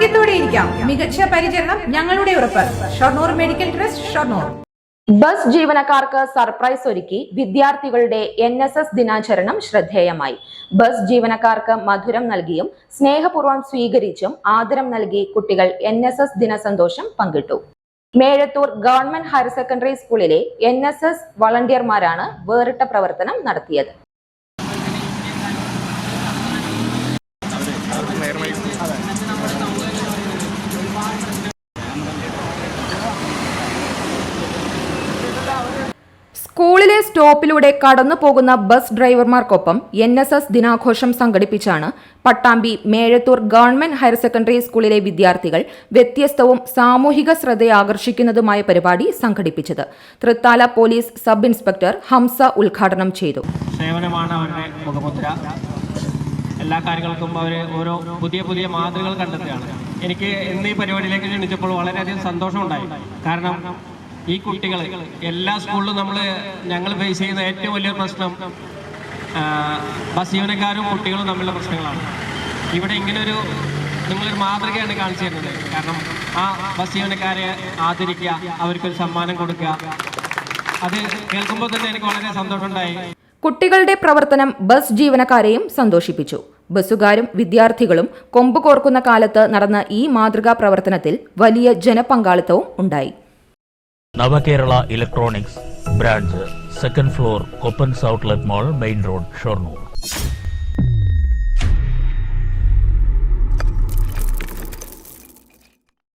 ആരോഗ്യത്തോടെ ഇരിക്കാം. മികച്ച പരിചരണം ഞങ്ങളുടെ ഉറപ്പ്. Shoranur medical trust Shoranur. Bus ജീവനക്കാർക്ക് സർപ്രൈസ് ഒരുക്കി വിദ്യാർത്ഥികളുടെ എൻ എസ് എസ് ദിനാചരണം ശ്രദ്ധേയമായി. ബസ് ജീവനക്കാർക്ക് മധുരം നൽകിയും സ്നേഹപൂർവം സ്വീകരിച്ചും ആദരം നൽകി കുട്ടികൾ എൻ എസ് എസ് ദിനസന്തോഷം പങ്കിട്ടു. മേഴത്തൂർ ഗവൺമെന്റ് ഹയർ സെക്കൻഡറി സ്കൂളിലെ എൻ എസ് എസ് വളണ്ടിയർമാരാണ് വേറിട്ട പ്രവർത്തനം നടത്തിയത്. സ്കൂളിലെ സ്റ്റോപ്പിലൂടെ കടന്നു പോകുന്ന ബസ് ഡ്രൈവർമാർക്കൊപ്പം എൻ എസ് എസ് ദിനാഘോഷം സംഘടിപ്പിച്ചാണ് Pattambi Mezhathur government higher secondary സ്കൂളിലെ വിദ്യാർത്ഥികൾ വ്യത്യസ്തവും സാമൂഹിക ശ്രദ്ധയാകർഷിക്കുന്നതുമായ പരിപാടി സംഘടിപ്പിച്ചത്. Thrithala police sub inspector Hamza ഉദ്ഘാടനം ചെയ്തു. അവരുടെ എല്ലാ കാര്യങ്ങൾക്കും അവർ ഓരോ പുതിയ പുതിയ മാതൃകകൾ കണ്ടെത്തുകയാണ്. എനിക്ക് ഇന്ന് ഈ പരിപാടിയിലേക്ക് ക്ഷണിച്ചപ്പോൾ വളരെയധികം സന്തോഷമുണ്ടായി. കാരണം ഈ കുട്ടികൾ എല്ലാ സ്കൂളിലും നമ്മൾ ഞങ്ങൾ ഫേസ് ചെയ്യുന്ന ഏറ്റവും വലിയ പ്രശ്നം ബസ് ജീവനക്കാരും കുട്ടികളും തമ്മിലുള്ള പ്രശ്നങ്ങളാണ്. ഇവിടെ ഇങ്ങനൊരു നിങ്ങളൊരു മാതൃകയാണ് കാണിച്ചു തരുന്നത് കാരണം ആ ബസ് ജീവനക്കാരെ ആദരിക്കുക അവർക്കൊരു സമ്മാനം കൊടുക്കുക അത് കേൾക്കുമ്പോൾ തന്നെ എനിക്ക് വളരെ സന്തോഷമുണ്ടായി. കുട്ടികളുടെ പ്രവർത്തനം ബസ് ജീവനക്കാരെയും സന്തോഷിപ്പിച്ചു. ബസ്സുകാരും വിദ്യാർത്ഥികളും കൊമ്പ് കോർക്കുന്ന കാലത്ത് നടന്ന ഈ മാതൃകാ പ്രവർത്തനത്തിൽ വലിയ ജനപങ്കാളിത്തവും ഉണ്ടായി. Navakerala electronics branch second floor Koppans outlet mall main road Shoranur.